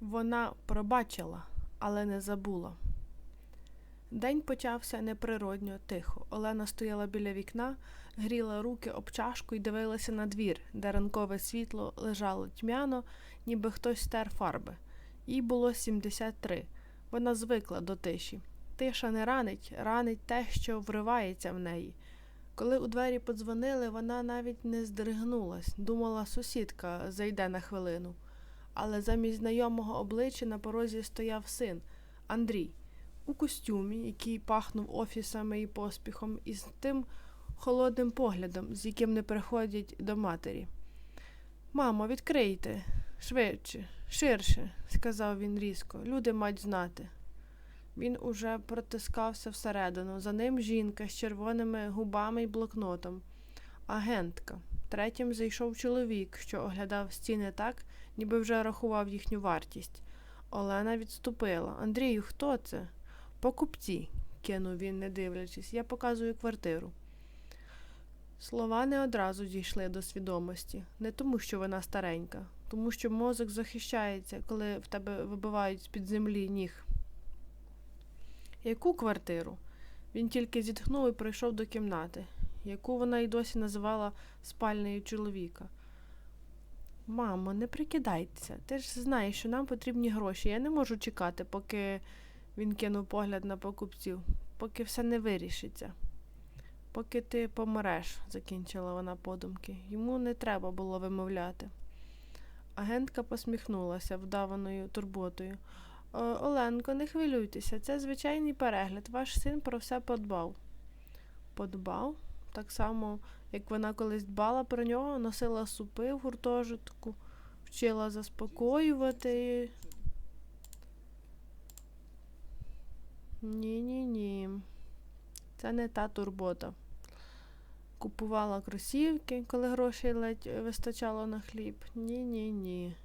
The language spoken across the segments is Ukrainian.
Вона пробачила, але не забула. День почався неприродньо тихо. Олена стояла біля вікна, гріла руки об чашку і дивилася на двір, де ранкове світло лежало тьмяно, ніби хтось стер фарби. Їй було 73. Вона звикла до тиші. Тиша не ранить, ранить те, що вривається в неї. Коли у двері подзвонили, вона навіть не здригнулась, думала, сусідка зайде на хвилину. Але замість знайомого обличчя на порозі стояв син Андрій у костюмі, який пахнув офісами і поспіхом, і з тим холодним поглядом, з яким не приходять до матері. Мамо, відкрийте швидше, ширше, сказав він різко. Люди мають знати. Він уже протискався всередину. За ним жінка з червоними губами й блокнотом. Агентка. Третім зайшов чоловік, що оглядав стіни так, ніби вже рахував їхню вартість. Олена відступила. Андрію, хто це? Покупці, кинув він, не дивлячись, я показую квартиру. Слова не одразу дійшли до свідомості, не тому, що вона старенька, тому що мозок захищається, коли в тебе вибивають з-під землі ніг. Яку квартиру? Він тільки зітхнув і прийшов до кімнати, яку вона й досі називала спальнею чоловіка. Мамо, не прикидайтеся. Ти ж знаєш, що нам потрібні гроші. Я не можу чекати, поки він кинув погляд на покупців, поки все не вирішиться. Поки ти помреш, закінчила вона подумки. Йому не треба було вимовляти. Агентка посміхнулася вдаваною турботою. Оленко, не хвилюйтеся, це звичайний перегляд. Ваш син про все подбав. Подбав? Так само, як вона колись дбала про нього, носила супи в гуртожитку, вчила заспокоювати. Ні-ні ні. Це не та турбота. Купувала кросівки, коли грошей ледь вистачало на хліб. Ні-ні ні.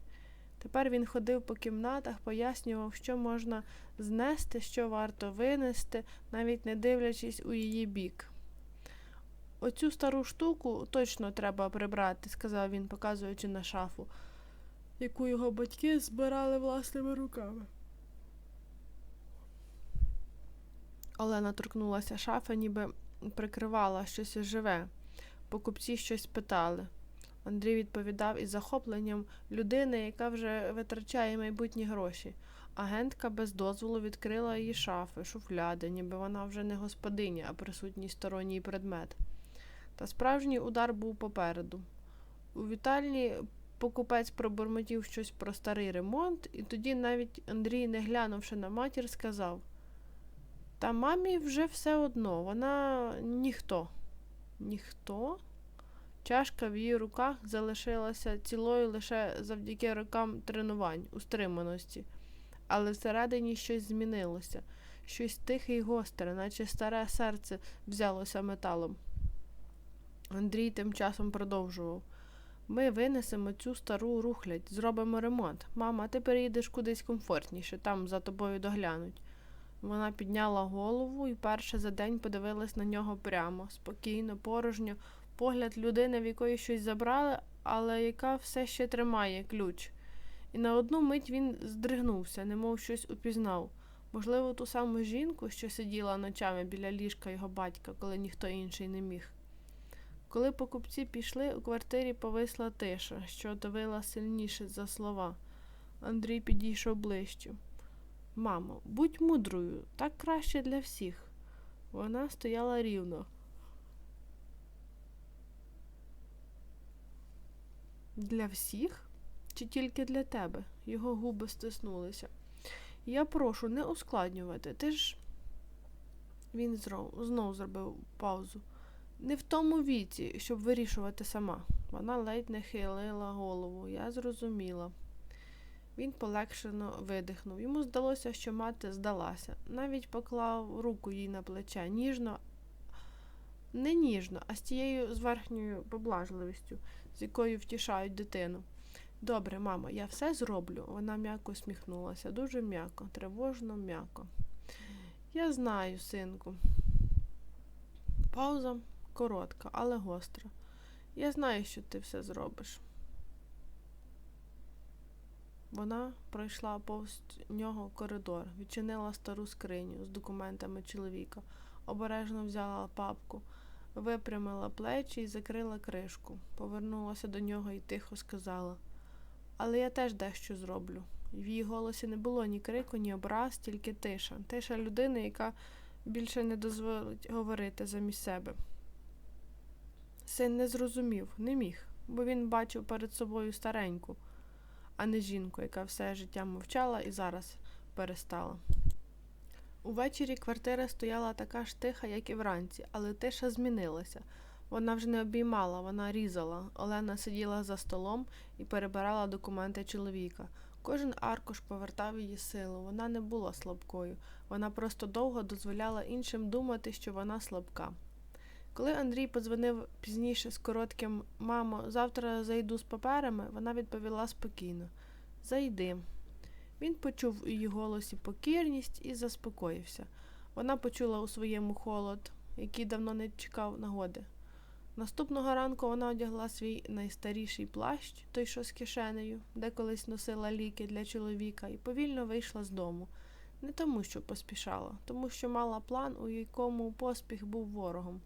Тепер він ходив по кімнатах, пояснював, що можна знести, що варто винести, навіть не дивлячись у її бік. Оцю стару штуку точно треба прибрати, сказав він, показуючи на шафу, яку його батьки збирали власними руками. Олена торкнулася шафи, ніби прикривала щось живе. Покупці щось питали. Андрій відповідав із захопленням людини, яка вже витрачає майбутні гроші. Агентка без дозволу відкрила її шафи, шуфляди, ніби вона вже не господиня, а присутній сторонній предмет. Та справжній удар був попереду. У вітальні покупець пробурмотів щось про старий ремонт, і тоді навіть Андрій, не глянувши на матір, сказав Та мамі вже все одно, вона ніхто. Ніхто? Чашка в її руках залишилася цілою лише завдяки рокам тренувань у стриманості, але всередині щось змінилося, щось тихе й гостре, наче старе серце взялося металом. Андрій тим часом продовжував. Ми винесемо цю стару рухлядь, зробимо ремонт. Мама, ти переїдеш кудись комфортніше, там за тобою доглянуть. Вона підняла голову і перше за день подивилась на нього прямо, спокійно, порожньо, погляд людини, в якої щось забрали, але яка все ще тримає ключ. І на одну мить він здригнувся, немов щось упізнав. Можливо, ту саму жінку, що сиділа ночами біля ліжка його батька, коли ніхто інший не міг. Коли покупці пішли, у квартирі повисла тиша, що давила сильніше за слова. Андрій підійшов ближче. Мамо, будь мудрою, так краще для всіх. Вона стояла рівно. Для всіх? Чи тільки для тебе? Його губи стиснулися. Я прошу не ускладнювати. Ти ж. Він знов зробив паузу. Не в тому віці, щоб вирішувати сама. Вона ледь не хилила голову. Я зрозуміла. Він полегшено видихнув. Йому здалося, що мати здалася. Навіть поклав руку їй на плече, ніжно, не ніжно, а з тією зверхньою поблажливістю, з якою втішають дитину. Добре, мамо, я все зроблю. Вона м'яко усміхнулася, дуже м'яко, тривожно м'яко. Я знаю, синку. Пауза коротка, але гостра. Я знаю, що ти все зробиш. Вона пройшла повз нього коридор, відчинила стару скриню з документами чоловіка, обережно взяла папку, випрямила плечі і закрила кришку. Повернулася до нього і тихо сказала: Але я теж дещо зроблю. В її голосі не було ні крику, ні образ, тільки тиша. Тиша людини, яка більше не дозволить говорити замість себе. Син не зрозумів, не міг, бо він бачив перед собою стареньку, а не жінку, яка все життя мовчала і зараз перестала. Увечері квартира стояла така ж тиха, як і вранці, але тиша змінилася. Вона вже не обіймала, вона різала. Олена сиділа за столом і перебирала документи чоловіка. Кожен аркуш повертав її силу. Вона не була слабкою. Вона просто довго дозволяла іншим думати, що вона слабка. Коли Андрій подзвонив пізніше з коротким Мамо, завтра зайду з паперами, вона відповіла спокійно Зайди. Він почув у її голосі покірність і заспокоївся. Вона почула у своєму холод, який давно не чекав нагоди. Наступного ранку вона одягла свій найстаріший плащ, той, що з кишенею, де колись носила ліки для чоловіка, і повільно вийшла з дому. Не тому, що поспішала, тому що мала план, у якому поспіх був ворогом.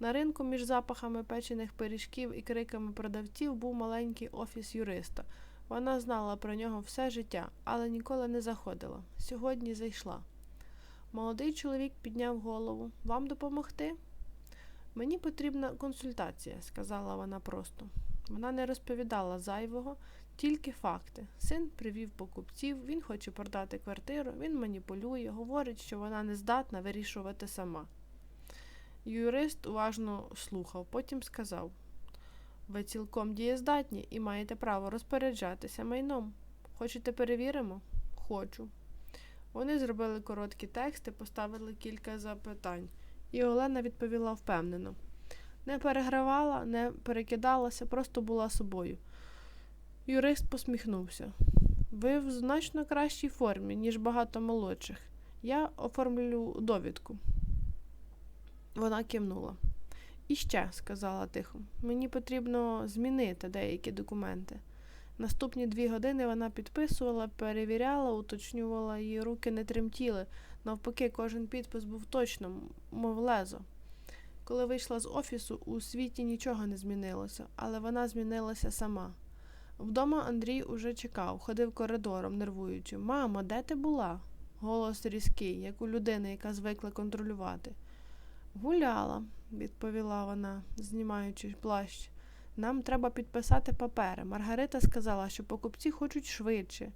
На ринку між запахами печених пиріжків і криками продавців був маленький офіс юриста. Вона знала про нього все життя, але ніколи не заходила. Сьогодні зайшла. Молодий чоловік підняв голову. Вам допомогти? Мені потрібна консультація, сказала вона просто. Вона не розповідала зайвого, тільки факти. Син привів покупців, він хоче продати квартиру, він маніпулює, говорить, що вона не здатна вирішувати сама. Юрист уважно слухав, потім сказав ви цілком дієздатні і маєте право розпоряджатися майном. Хочете перевіримо? Хочу. Вони зробили короткі тексти, поставили кілька запитань, і Олена відповіла впевнено. Не перегравала, не перекидалася, просто була собою. Юрист посміхнувся. Ви в значно кращій формі, ніж багато молодших. Я оформлю довідку. Вона кивнула. І ще, сказала тихо, мені потрібно змінити деякі документи. Наступні дві години вона підписувала, перевіряла, уточнювала, її руки не тремтіли. Навпаки, кожен підпис був точно, мов лезо. Коли вийшла з офісу, у світі нічого не змінилося, але вона змінилася сама. Вдома Андрій уже чекав, ходив коридором, нервуючи. Мамо, де ти була? Голос різкий, як у людини, яка звикла контролювати. Гуляла, відповіла вона, знімаючи плащ. Нам треба підписати папери. Маргарита сказала, що покупці хочуть швидше.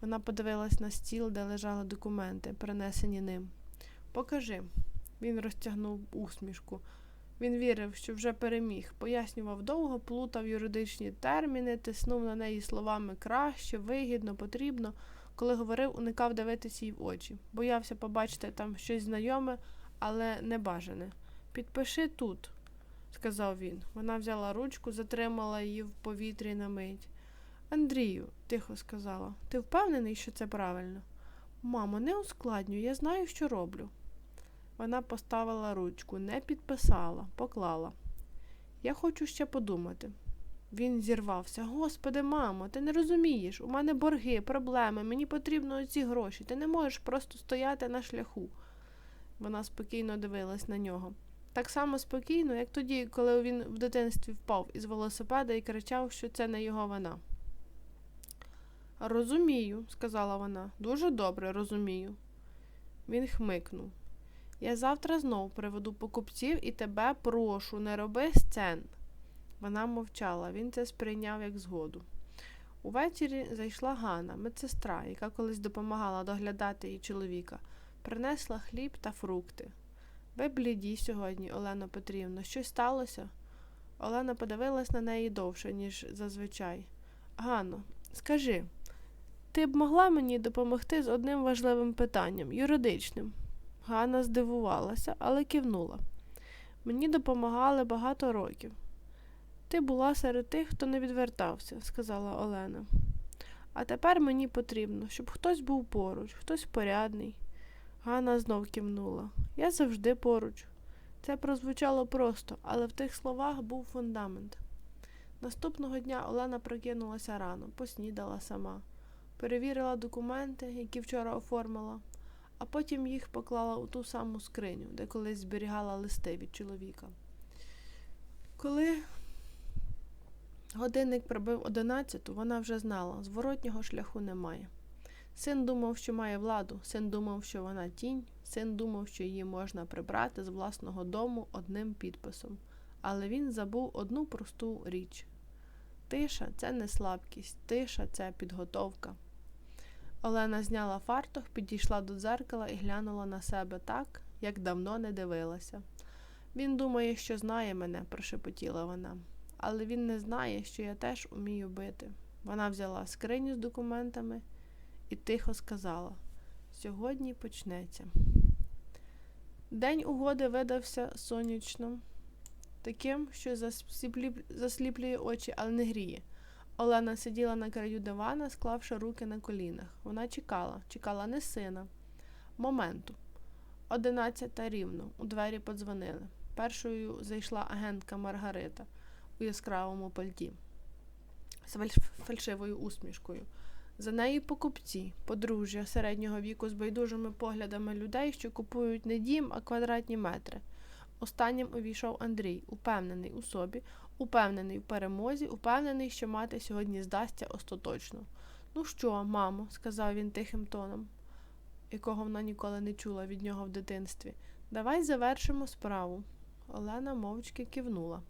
Вона подивилась на стіл, де лежали документи, принесені ним. Покажи. Він розтягнув усмішку. Він вірив, що вже переміг, пояснював довго, плутав юридичні терміни, тиснув на неї словами краще, вигідно, потрібно. Коли говорив, уникав дивитися їй в очі. Боявся побачити там щось знайоме, але небажане. Підпиши тут, сказав він. Вона взяла ручку, затримала її в повітрі на мить. Андрію, тихо сказала, ти впевнений, що це правильно? Мамо, не ускладнюй, я знаю, що роблю. Вона поставила ручку, не підписала, поклала. Я хочу ще подумати. Він зірвався. Господи, мамо, ти не розумієш. У мене борги, проблеми, мені потрібно оці гроші. Ти не можеш просто стояти на шляху. Вона спокійно дивилась на нього. Так само спокійно, як тоді, коли він в дитинстві впав із велосипеда і кричав, що це не його вина. Розумію, сказала вона, дуже добре розумію. Він хмикнув. Я завтра знов приведу покупців і тебе прошу, не роби сцен. Вона мовчала, він це сприйняв як згоду. Увечері зайшла Ганна, медсестра, яка колись допомагала доглядати її чоловіка, принесла хліб та фрукти. Ви бліді сьогодні, Олено Петрівно, щось сталося? Олена подивилась на неї довше, ніж зазвичай. Ганно, скажи, ти б могла мені допомогти з одним важливим питанням, юридичним? Ганна здивувалася, але кивнула. Мені допомагали багато років. Ти була серед тих, хто не відвертався, сказала Олена. А тепер мені потрібно, щоб хтось був поруч, хтось порядний. Ганна знов кивнула. Я завжди поруч. Це прозвучало просто, але в тих словах був фундамент. Наступного дня Олена прокинулася рано, поснідала сама. перевірила документи, які вчора оформила, а потім їх поклала у ту саму скриню, де колись зберігала листи від чоловіка. Коли годинник прибив одинадцяту, вона вже знала, зворотнього шляху немає. Син думав, що має владу, син думав, що вона тінь, син думав, що її можна прибрати з власного дому одним підписом. Але він забув одну просту річ. Тиша це не слабкість, тиша це підготовка. Олена зняла фартух, підійшла до дзеркала і глянула на себе так, як давно не дивилася. Він думає, що знає мене, прошепотіла вона, але він не знає, що я теж умію бити. Вона взяла скриню з документами і тихо сказала: Сьогодні почнеться. День угоди видався сонячним, таким, що засліплює очі, але не гріє. Олена сиділа на краю дивана, склавши руки на колінах. Вона чекала, чекала не сина. Моменту. Одинадцята рівно. У двері подзвонили. Першою зайшла агентка Маргарита у яскравому пальті з фальшивою усмішкою. За нею покупці, подружжя середнього віку з байдужими поглядами людей, що купують не дім, а квадратні метри. Останнім увійшов Андрій, упевнений у собі, упевнений в перемозі, упевнений, що мати сьогодні здасться остаточно. Ну що, мамо, сказав він тихим тоном, якого вона ніколи не чула від нього в дитинстві. Давай завершимо справу. Олена мовчки кивнула.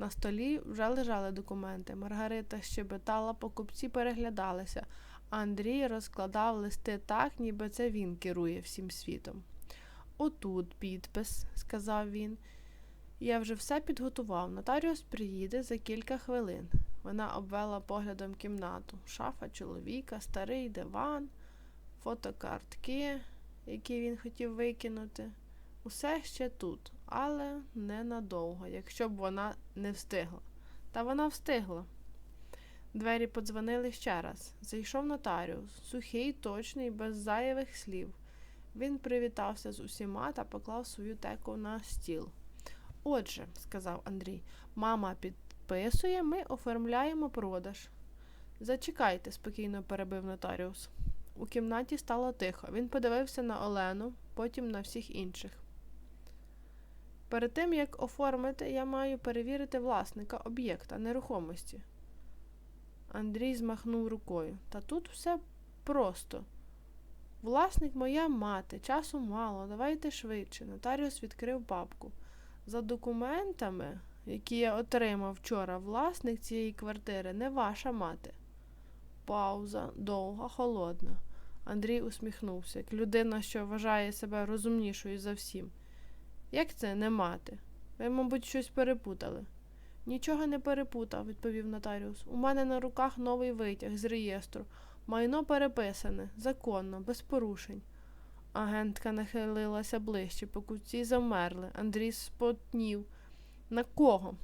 На столі вже лежали документи. Маргарита щебетала, покупці переглядалися, а Андрій розкладав листи так, ніби це він керує всім світом. Отут підпис, сказав він. Я вже все підготував. Нотаріус приїде за кілька хвилин. Вона обвела поглядом кімнату. Шафа чоловіка, старий диван, фотокартки, які він хотів викинути. Усе ще тут, але ненадовго, якщо б вона не встигла. Та вона встигла. Двері подзвонили ще раз. Зайшов нотаріус, сухий, точний, без зайвих слів. Він привітався з усіма та поклав свою теку на стіл. Отже, сказав Андрій, мама підписує, ми оформляємо продаж. Зачекайте, спокійно перебив нотаріус. У кімнаті стало тихо. Він подивився на Олену, потім на всіх інших. Перед тим, як оформити, я маю перевірити власника об'єкта нерухомості. Андрій змахнув рукою. Та тут все просто. Власник моя мати, часу мало, давайте швидше. Нотаріус відкрив папку. За документами, які я отримав вчора, власник цієї квартири не ваша мати. Пауза довга, холодна. Андрій усміхнувся, як людина, що вважає себе розумнішою за всім. Як це не мати? Ви, мабуть, щось перепутали. Нічого не перепутав, відповів нотаріус. У мене на руках новий витяг з реєстру. Майно переписане, законно, без порушень. Агентка нахилилася ближче, покупці замерли. Андрій спотнів. На кого?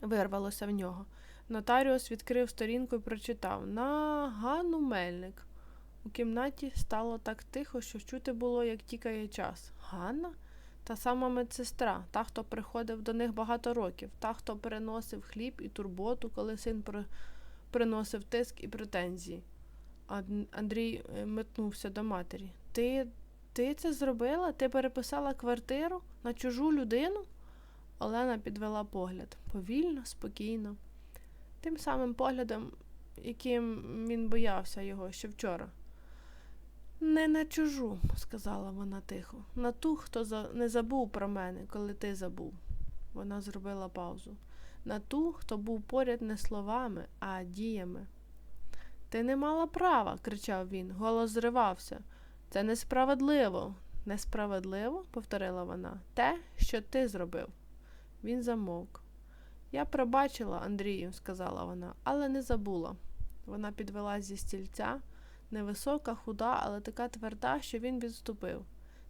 вирвалося в нього. Нотаріус відкрив сторінку і прочитав на Ганну Мельник. У кімнаті стало так тихо, що чути було, як тікає час. Ганна? Та сама медсестра, та, хто приходив до них багато років, та, хто переносив хліб і турботу, коли син при... приносив тиск і претензії. Андрій е, метнувся до матері. Ти, ти це зробила? Ти переписала квартиру на чужу людину? Олена підвела погляд повільно, спокійно, тим самим поглядом, яким він боявся його ще вчора. Не на чужу, сказала вона тихо, на ту, хто за... не забув про мене, коли ти забув. Вона зробила паузу. На ту, хто був поряд не словами, а діями. Ти не мала права, кричав він, голос зривався. Це несправедливо. Несправедливо, повторила вона, те, що ти зробив. Він замовк. Я пробачила Андрію, сказала вона, але не забула. Вона підвелась зі стільця, невисока, худа, але така тверда, що він відступив.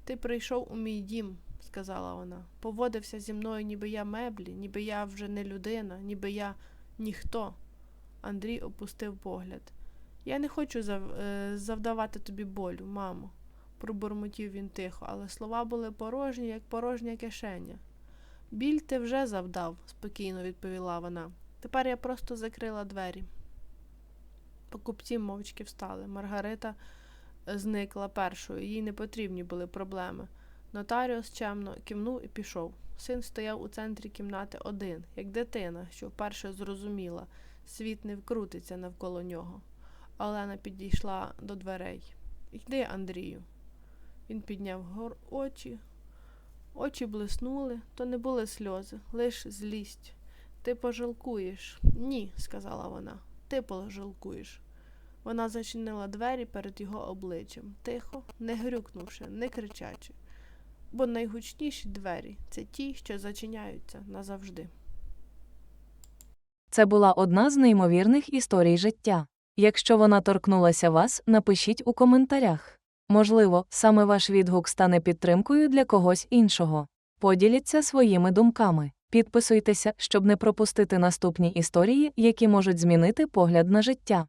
Ти прийшов у мій дім, сказала вона. Поводився зі мною, ніби я меблі, ніби я вже не людина, ніби я ніхто. Андрій опустив погляд. Я не хочу е, завдавати тобі болю, мамо, пробурмотів він тихо, але слова були порожні, як порожня кишеня. Біль ти вже завдав, спокійно відповіла вона. Тепер я просто закрила двері. Покупці мовчки встали. Маргарита е, зникла першою, їй не потрібні були проблеми. Нотаріус чемно кивнув і пішов. Син стояв у центрі кімнати один, як дитина, що вперше зрозуміла, світ не вкрутиться навколо нього. Олена підійшла до дверей. Йди, Андрію. Він підняв гор очі. Очі блиснули, то не були сльози, лиш злість. Ти пожалкуєш. Ні, сказала вона. Ти пожалкуєш. Вона зачинила двері перед його обличчям, тихо, не грюкнувши, не кричачи. Бо найгучніші двері це ті, що зачиняються назавжди. Це була одна з неймовірних історій життя. Якщо вона торкнулася вас, напишіть у коментарях. Можливо, саме ваш відгук стане підтримкою для когось іншого. Поділіться своїми думками. Підписуйтеся, щоб не пропустити наступні історії, які можуть змінити погляд на життя.